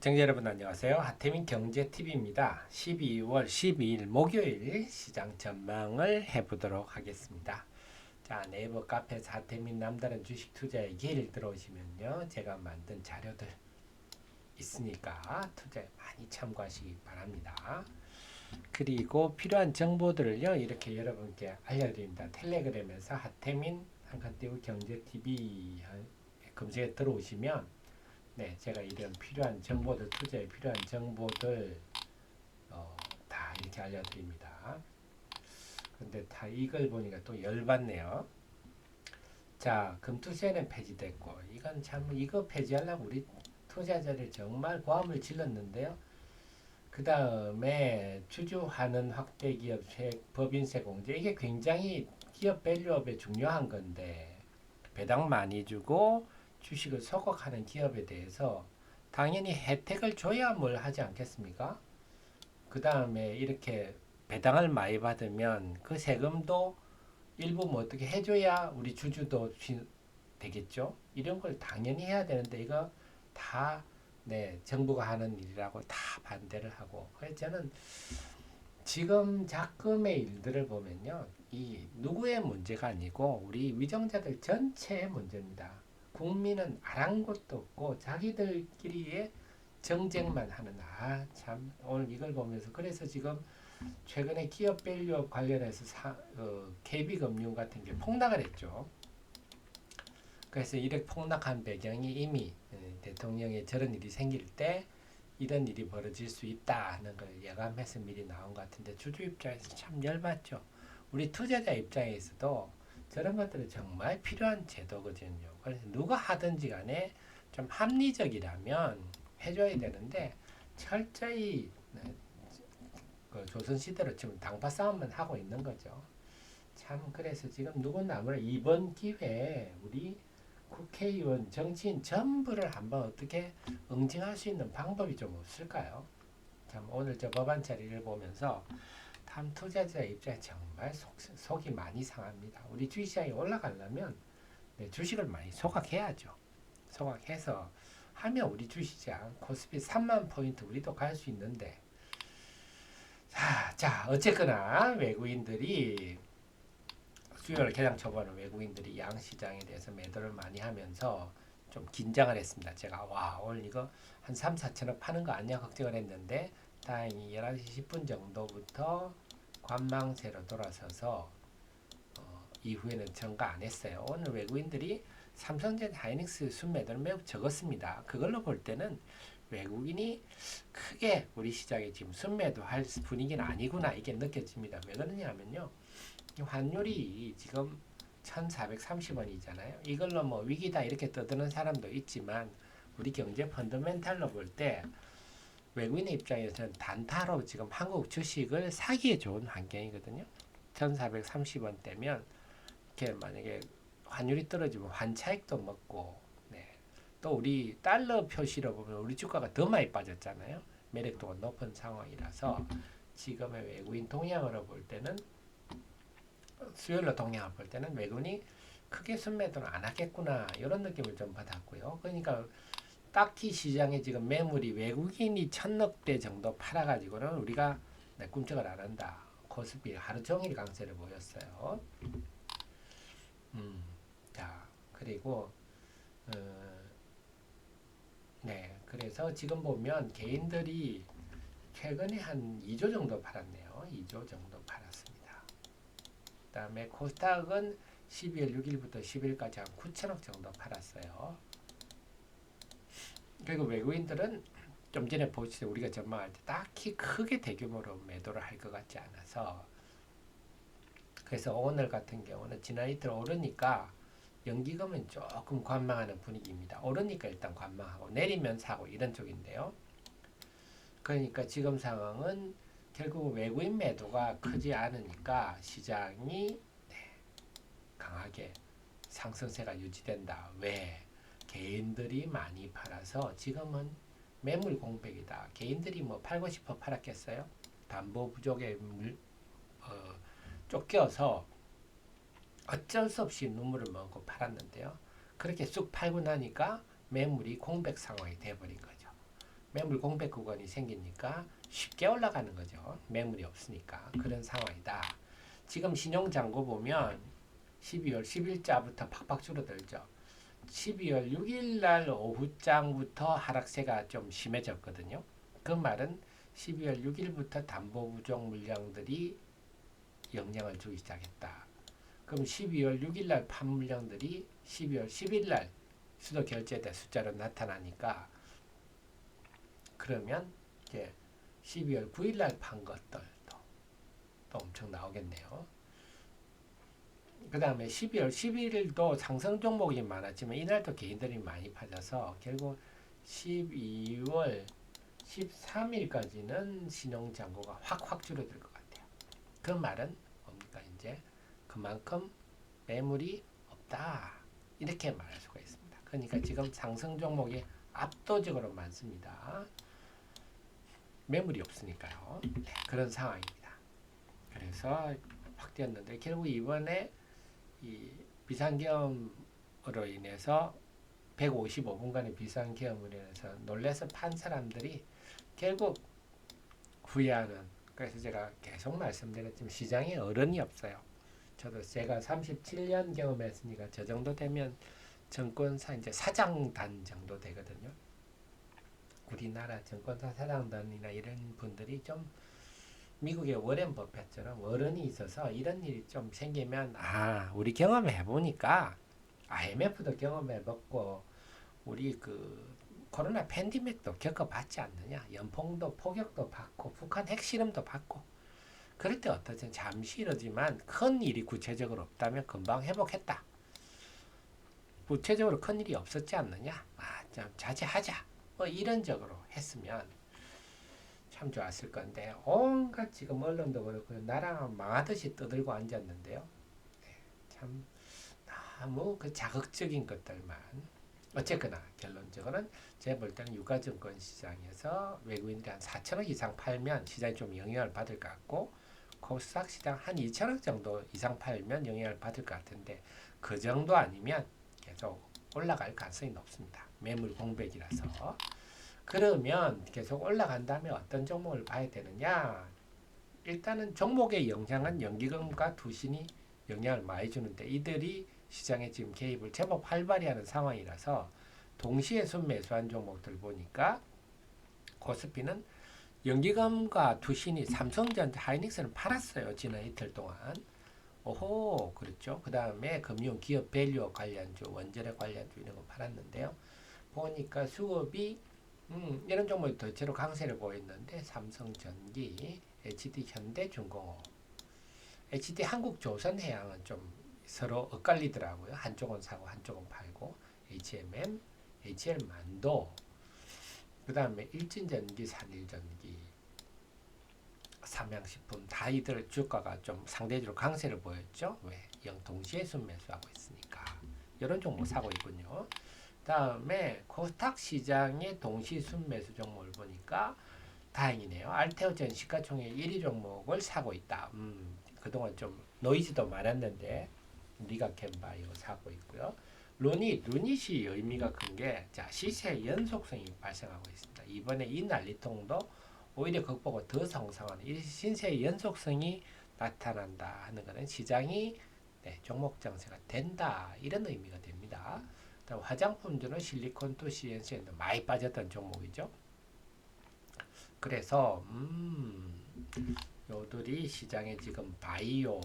시청자 여러분 안녕하세요. 하태민 경제TV입니다. 12월 12일 목요일 시장 전망을 해보도록 하겠습니다. 자 네이버 카페에서 하태민 남다른 주식 투자의 길 들어오시면요. 제가 만든 자료들 있으니까 투자에 많이 참고하시기 바랍니다. 그리고 필요한 정보들을요. 이렇게 여러분께 알려드립니다. 텔레그램에서 하태민 한칸 띄우 경제TV 검색에 들어오시면 네, 제가 이런 필요한 정보들 투자에 필요한 정보들 어, 다 이렇게 알려드립니다. 근데 다 이걸 보니까 또 열받네요. 자, 금투세는 폐지됐고 이건 참 이거 폐지하려고 우리 투자자들 정말 고함을 질렀는데요. 그 다음에 주주하는 확대 기업 세 법인세 공제 이게 굉장히 기업 밸류업에 중요한 건데 배당 많이 주고 주식을 소각하는 기업에 대해서 당연히 혜택을 줘야 뭘 하지 않겠습니까? 그 다음에 이렇게 배당을 많이 받으면 그 세금도 일부 뭐 어떻게 해줘야 우리 주주도 되겠죠? 이런 걸 당연히 해야 되는데 이거 다 네, 정부가 하는 일이라고 다 반대를 하고 그래서 저는 지금 작금의 일들을 보면요 이 누구의 문제가 아니고 우리 위정자들 전체의 문제입니다. 국민은 아랑곳도 없고 자기들끼리의 정쟁만 하는 아 참 오늘 이걸 보면서 그래서 지금 최근에 기업 밸류 관련해서 사, 어, KB금융 같은 게 폭락을 했죠. 그래서 이렇게 폭락한 배경이 이미 예, 대통령의 저런 일이 생길 때 이런 일이 벌어질 수 있다 하는 걸 예감해서 미리 나온 것 같은데 주주 입장에서 참 열받죠. 우리 투자자 입장에서도 저런 것들은 정말 필요한 제도거든요. 그래서 누가 하든지 간에 좀 합리적이라면 해줘야 되는데 철저히 네, 그 조선시대로 지금 당파 싸움만 하고 있는 거죠. 참 그래서 지금 누구나 아무래 이번 기회에 우리 국회의원 정치인 전부를 한번 어떻게 응징할 수 있는 방법이 좀 없을까요? 참 오늘 저 법안 자리를 보면서 참 투자자 입장에 정말 속, 속이 많이 상합니다. 우리 주식시장이 올라가려면 네, 주식을 많이 소각해야죠. 소각해서 하면 우리 주식시장 코스피 3만 포인트 우리도 갈 수 있는데 자, 자 어쨌거나 외국인들이 수요일 개장 초반에 외국인들이 양시장에 대해서 매도를 많이 하면서 좀 긴장을 했습니다. 제가 와 오늘 이거 한 3, 4천억 파는 거 아니야 걱정을 했는데 다행히 11시 10분 정도부터 관망세로 돌아서서 어, 이후에는 증가 안 했어요. 오늘 외국인들이 삼성전 하이닉스 순매도는 매우 적었습니다. 그걸로 볼 때는 외국인이 크게 우리 시장에 지금 순매도 할 분위기는 아니구나 이게 느껴집니다. 왜 그러냐면요. 환율이 지금 1430원이잖아요. 이걸로 뭐 위기다 이렇게 떠드는 사람도 있지만 우리 경제 펀더멘탈로 볼 때 외국인의 입장에서는 단타로 지금 한국 주식을 사기에 좋은 환경이거든요. 1430원 대면 이렇게 만약에 환율이 떨어지면 환차익도 먹고 네. 또 우리 달러 표시로 보면 우리 주가가 더 많이 빠졌잖아요. 매력도가 높은 상황이라서 지금의 외국인 동향으로 볼 때는 수요일로 동향을 볼 때는 외국인이 크게 순매도는 안 하겠구나 이런 느낌을 좀 받았고요. 그러니까 딱히 시장에 지금 매물이 외국인이 천억 대 정도 팔아가지고는 우리가 내 꿈쩍을 안 한다. 코스피 하루 종일 강세를 보였어요. 음, 자 그리고 어, 네 그래서 지금 보면 개인들이 최근에 한 2조 정도 팔았네요. 2조 정도 팔았습니다. 그 다음에 코스닥은 12월 6일부터 10일까지 한 9천억 정도 팔았어요. 그리고 외국인들은 좀 전에 보시죠 우리가 전망할 때 딱히 크게 대규모로 매도를 할 것 같지 않아서 그래서 오늘 같은 경우는 지난 이틀 오르니까 연기금은 조금 관망하는 분위기입니다. 오르니까 일단 관망하고 내리면 사고 이런 쪽인데요. 그러니까 지금 상황은 결국 외국인 매도가 크지 않으니까 시장이 네, 강하게 상승세가 유지된다. 왜? 개인들이 많이 팔아서 지금은 매물 공백이다. 개인들이 뭐 팔고 싶어 팔았겠어요? 담보 부족에 물, 어, 쫓겨서 어쩔 수 없이 눈물을 먹고 팔았는데요. 그렇게 쑥 팔고 나니까 매물이 공백 상황이 돼버린 거죠. 매물 공백 구간이 생기니까 쉽게 올라가는 거죠. 매물이 없으니까 그런 상황이다. 지금 신용장고 보면 12월 10일자부터 팍팍 줄어들죠. 12월 6일 날 오후장부터 하락세가 좀 심해졌거든요. 그 말은 12월 6일부터 담보 부족 물량들이 영향을 주기 시작했다. 그럼 12월 6일 날 판물량들이 12월 10일 날 수도 결제대 숫자로 나타나니까 그러면 이제 12월 9일 날 판 것들도 또 엄청 나오겠네요. 그 다음에 12월 11일도 상승 종목이 많았지만 이날도 개인들이 많이 빠져서 결국 12월 13일까지는 신용 잔고가 확확 줄어들 것 같아요. 그 말은 뭡니까 이제 그만큼 매물이 없다 이렇게 말할 수가 있습니다. 그러니까 지금 상승 종목이 압도적으로 많습니다. 매물이 없으니까요. 네, 그런 상황입니다. 그래서 확 뛰었는데 결국 이번에 이 비상계엄으로 인해서 155분간의 비상계엄으로 인해서 놀래서 판 사람들이 결국 후회하는 그래서 제가 계속 말씀드렸지만 시장에 어른이 없어요. 저도 제가 37년 경험했으니까 저 정도 되면 정권사 이제 사장단 정도 되거든요. 우리나라 정권사 사장단이나 이런 분들이 좀 미국의 워렌 버핏처럼 어른이 있어서 이런 일이 좀 생기면 아 우리 경험해 보니까 IMF도 경험해 봤고 우리 그 코로나 팬데믹도 겪어봤지 않느냐. 연봉도 폭격도 받고 북한 핵실험도 받고. 그럴 때 어떠든 잠시 이러지만 큰 일이 구체적으로 없다면 금방 회복했다. 구체적으로 큰 일이 없었지 않느냐. 아좀 자제하자. 뭐 이런 적으로 했으면 참 좋았을 건데 온갖 지금 언론도 그렇고 나라가 망하듯이 떠들고 앉았는데요. 네, 참 너무 그 자극적인 것들만 어쨌거나 결론적으로는 제가 볼 때는 유가증권 시장에서 외국인들이 한 4천억 이상 팔면 시장이 좀 영향을 받을 것 같고 코스닥 시장 한 2천억 정도 이상 팔면 영향을 받을 것 같은데 그 정도 아니면 계속 올라갈 가능성이 높습니다. 매물 공백이라서. 그러면 계속 올라간다면 어떤 종목을 봐야 되느냐? 일단은 종목의 영향은 연기금과 두신이 영향을 많이 주는데 이들이 시장에 지금 개입을 제법 활발히 하는 상황이라서 동시에 순매수한 종목들 보니까 코스피는 연기금과 두신이 삼성전자 하이닉스는 팔았어요. 지난 이틀 동안. 오호, 그렇죠. 그 다음에 금융 기업 밸류 관련주, 원전의 관련주 이런 거 팔았는데요. 보니까 수업이 음, 이런 종목이 대체로 강세를 보였는데 삼성전기, HD 현대 중공업, HD 한국조선해양은 좀 서로 엇갈리더라고요. 한쪽은 사고 한쪽은 팔고 HMM, HL만도 그 다음에 일진전기, 산일전기, 삼양식품 다 이들 주가가 좀 상대적으로 강세를 보였죠. 왜? 영 동시에 순매수하고 있으니까 이런 종목 사고 있군요. 다음에 코스닥 시장의 동시 순매수 종목을 보니까 다행이네요. 알테오젠 시가총액 1위 종목을 사고 있다. 음, 그동안 좀 노이즈도 많았는데 리가캔바이오 사고 있고요. 루닛, 루닛이 의미가 큰 게 자, 시세 연속성이 발생하고 있습니다. 이번에 이 난리통도 오히려 극복을 더 성장하는 이 신세의 연속성이 나타난다 하는 것은 시장이 네, 종목 정세가 된다 이런 의미가 됩니다. 다음 화장품들은 실리콘 또 CNC에도 많이 빠졌던 종목이죠. 그래서 음, 요들이 시장에 지금 바이오,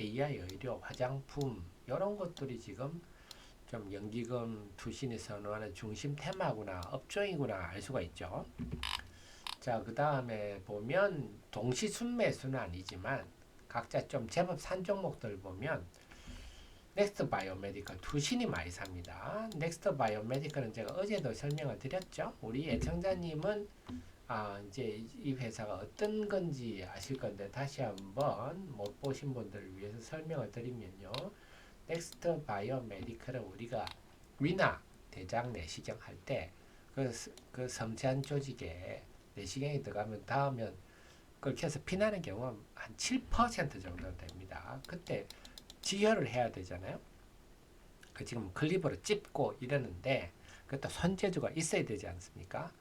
AI 의료, 화장품 이런 것들이 지금 좀 연기금 투신이 선호하는 중심 테마구나 업종이구나 알 수가 있죠. 자, 그 다음에 보면 동시 순매수는 아니지만 각자 좀 제법 산 종목들 보면 넥스트 바이오메디컬 투신이 많이 삽니다. 넥스트 바이오메디컬은 제가 어제도 설명을 드렸죠. 우리 애청자님은 아, 이제 이 회사가 어떤 건지 아실 건데 다시 한번 못 보신 분들을 위해서 설명을 드리면요. 넥스트 바이오 메디컬은 우리가 위나 대장 내시경 할 때 그 그 섬세한 조직에 내시경이 들어가면 닿으면 그렇게 해서 피나는 경우는 한7% 정도 됩니다. 그때 지혈을 해야 되잖아요. 그 지금 클리브로 찝고 이러는데 그것도 손재주가 있어야 되지 않습니까?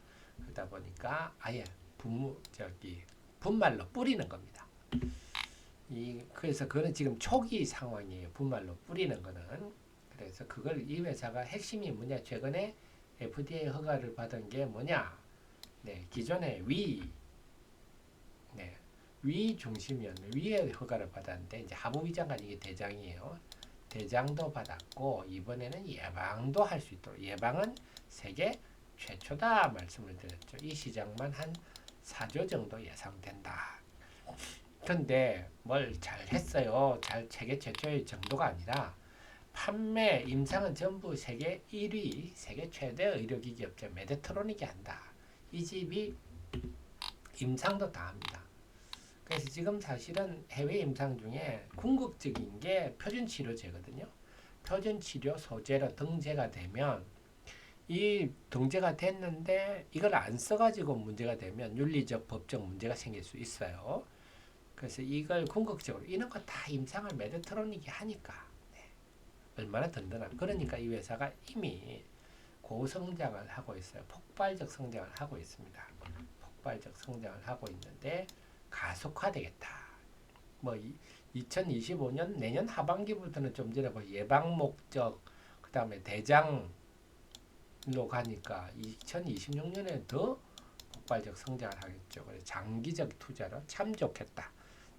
그러다 보니까 아예 분무 저기 분말로 뿌리는 겁니다. 이 그래서 그거는 지금 초기 상황이에요. 분말로 뿌리는 거는 그래서 그걸 이 회사가 핵심이 뭐냐 최근에 FDA 허가를 받은 게 뭐냐 네 기존에 위 네, 위 중심이었는 위에 허가를 받았는데 이제 하부 위 장관 이게 대장이에요. 대장도 받았고 이번에는 예방도 할 수 있도록 예방은 세계 최초다 말씀을 드렸죠. 이 시장만 한 4조 정도 예상된다. 근데 뭘 잘했어요. 잘 세계 최초의 정도가 아니라 판매 임상은 전부 세계 1위, 세계 최대 의료기기 업체 메데트로닉이 한다. 이 집이 임상도 다 합니다. 그래서 지금 사실은 해외 임상 중에 궁극적인 게 표준 치료제거든요. 표준 치료 소재로 등재가 되면 이 등재가 됐는데 이걸 안 써가지고 문제가 되면 윤리적 법적 문제가 생길 수 있어요. 그래서 이걸 궁극적으로 이런 거 다 임상을 메드트로닉이 하니까 네. 얼마나 든든한 그러니까 이 회사가 이미 고성장을 하고 있어요. 폭발적 성장을 하고 있습니다. 폭발적 성장을 하고 있는데 가속화되겠다. 뭐 2025년 내년 하반기부터는 좀 전에 뭐 예방 목적 그다음에 대장 로 가니까 2026년에 더 폭발적 성장을 하겠죠. 그래서 장기적 투자로 참 좋겠다.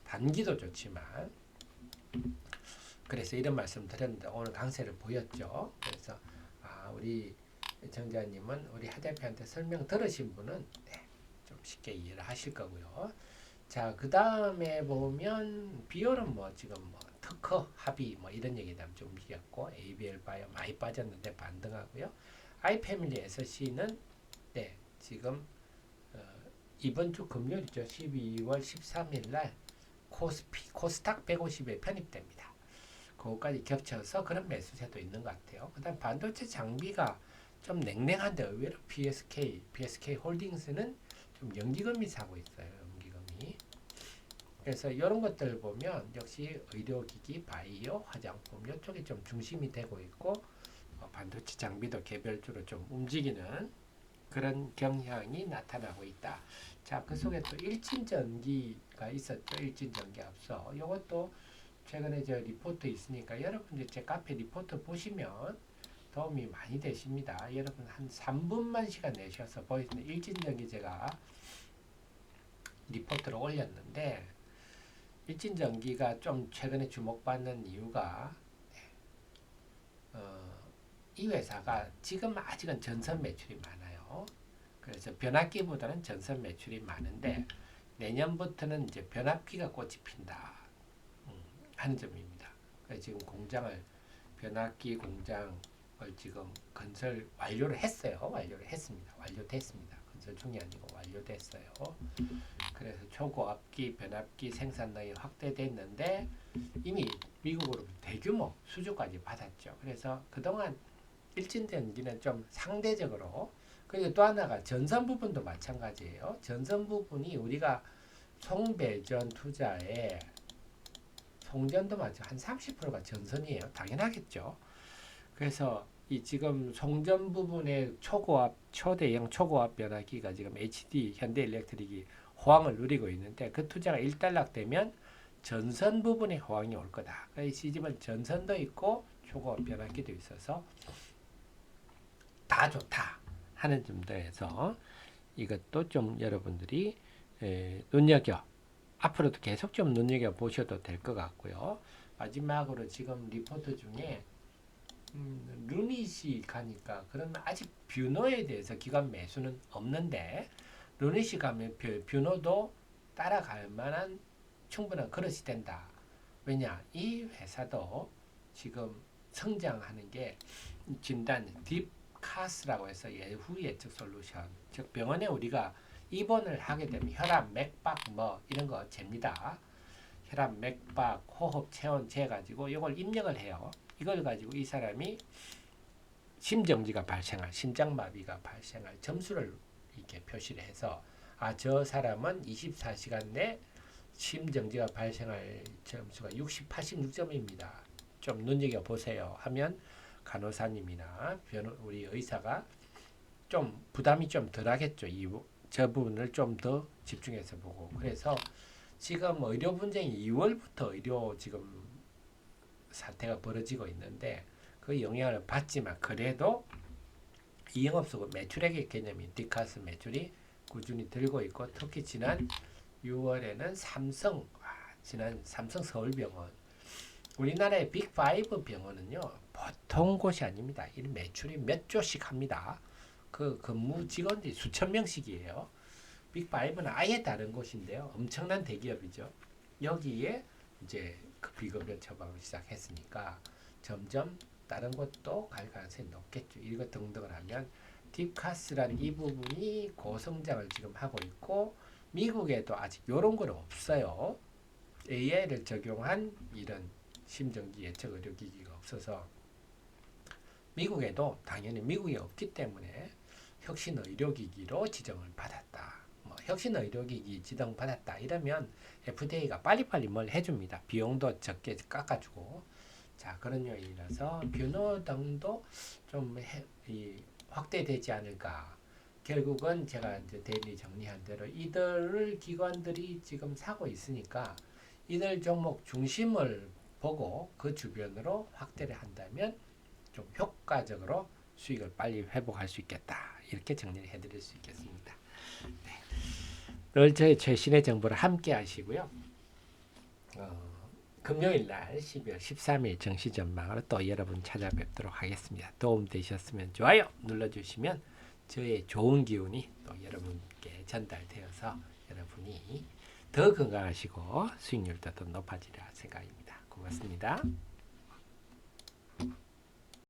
단기도 좋지만 그래서 이런 말씀 드렸는데 오늘 강세를 보였죠. 그래서 아, 우리 정자님은 우리 하 대표한테 설명 들으신 분은 네, 좀 쉽게 이해를 하실 거고요. 자, 그 다음에 보면 비율은 뭐 지금 뭐 특허 합의 뭐 이런 얘기 다음 좀 움직였고 ABL 바이오 많이 빠졌는데 반등하고요. 아이패밀리 SC는 네 지금 어, 이번 주 금요일이죠. 12월 13일 날 코스피 코스닥 150에 편입됩니다. 그거까지 겹쳐서 그런 매수세도 있는 것 같아요. 그 다음 반도체 장비가 좀 냉랭한데 의외로 PSK, PSK 홀딩스는 좀 연기금이 사고 있어요. 연기금이. 그래서 이런 것들 보면 역시 의료기기, 바이오, 화장품 이쪽에 좀 중심이 되고 있고 어, 반도체 장비도 개별주로 좀 움직이는 그런 경향이 나타나고 있다. 자, 그 속에 또 일진전기가 있었죠. 일진전기 앞서. 이것도 최근에 저 리포트 있으니까 여러분들 제 카페 리포트 보시면 도움이 많이 되십니다. 여러분 한 3분만 시간 내셔서 보이는 일진전기 제가 리포트를 올렸는데 일진전기가 좀 최근에 주목받는 이유가 어, 이 회사가 지금 아직은 전선 매출이 많아요. 그래서 변압기보다는 전선 매출이 많은데 내년부터는 이제 변압기가 꽃이 핀다 음, 하는 점입니다. 그래서 지금 공장을 변압기 공장을 지금 건설 완료를 했어요. 완료를 했습니다. 완료됐습니다. 건설 중이 아니고 완료됐어요. 그래서 초고압기 변압기 생산량이 확대됐는데 이미 미국으로 대규모 수주까지 받았죠. 그래서 그동안 일진전기는 좀 상대적으로 그리고 또 하나가 전선 부분도 마찬가지예요. 전선 부분이 우리가 송배전 투자에 송전도 맞죠. 한 30%가 전선이에요. 당연하겠죠. 그래서 이 지금 송전 부분의 초고압 초대형 초고압 변압기가 지금 HD 현대일렉트릭이 호황을 누리고 있는데 그 투자가 일단락되면 전선 부분에 호황이 올 거다. 이 시집은 전선도 있고 초고압 변압기도 있어서 다 좋다 하는 점들에서 이것도 좀 여러분들이 에, 눈여겨 앞으로도 계속 좀 눈여겨 보셔도 될 것 같고요. 마지막으로 지금 리포트 중에 음, 루닛이 가니까 그러면 아직 뷰노에 대해서 기관 매수는 없는데 루닛이 가면 뷰, 뷰노도 따라갈 만한 충분한 그릇이 된다. 왜냐 이 회사도 지금 성장하는 게 진단 딥 카스라고 해서 예후 예측 솔루션 즉 병원에 우리가 입원을 하게 되면 혈압, 맥박 뭐 이런 거 잽니다. 혈압, 맥박, 호흡, 체온 재 가지고 이걸 입력을 해요. 이걸 가지고 이 사람이 심정지가 발생할 심장마비가 발생할 점수를 이렇게 표시를 해서 아 저 사람은 24시간 내 심정지가 발생할 점수가 60, 86점입니다. 좀 눈여겨 보세요. 하면 간호사님이나 변호, 우리 의사가 좀 부담이 좀 덜하겠죠. 이 저 부분을 좀 더 집중해서 보고 그래서 지금 의료 분쟁이 2월부터 의료 지금 사태가 벌어지고 있는데 그 영향을 받지만 그래도 이 영업소가 매출액의 개념인 디카스 매출이 꾸준히 들고 있고 특히 지난 6월에는 삼성 아, 지난 삼성 서울병원 우리나라의 빅5 병원은요 보통 곳이 아닙니다. 이 매출이 몇 조씩 합니다. 그 근무 직원들이 수천 명씩이에요. 빅5는 아예 다른 곳인데요. 엄청난 대기업이죠. 여기에 이제 그 비급여 처방을 시작했으니까 점점 다른 것도 갈 가능성이 높겠죠. 이거 등등을 하면 딥카스라는 이 부분이 고성장을 지금 하고 있고 미국에도 아직 이런 건 없어요. AI를 적용한 이런 심정기 예측 의료기기가 없어서 미국에도 당연히 미국에 없기 때문에 혁신 의료기기로 지정을 받았다. 뭐 혁신 의료기기 지정 받았다 이러면 FDA가 빨리빨리 뭘 해줍니다. 비용도 적게 깎아주고 자 그런 요인이라서 뷰노 등도 좀 해, 이, 확대되지 않을까. 결국은 제가 이제 데일리 정리한 대로 이들을 기관들이 지금 사고 있으니까 이들 종목 중심을 보고 그 주변으로 확대를 한다면 좀 효과적으로 수익을 빨리 회복할 수 있겠다. 이렇게 정리를 해드릴 수 있겠습니다. 네. 늘 저희 최신의 정보를 함께 하시고요. 어, 금요일 날 12월 13일 정시 전망으로 또 여러분 찾아뵙도록 하겠습니다. 도움 되셨으면 좋아요 눌러주시면 저의 좋은 기운이 또 여러분께 전달되어서 여러분이 더 건강하시고 수익률도 더 높아지리라 생각입니다. 고맙습니다.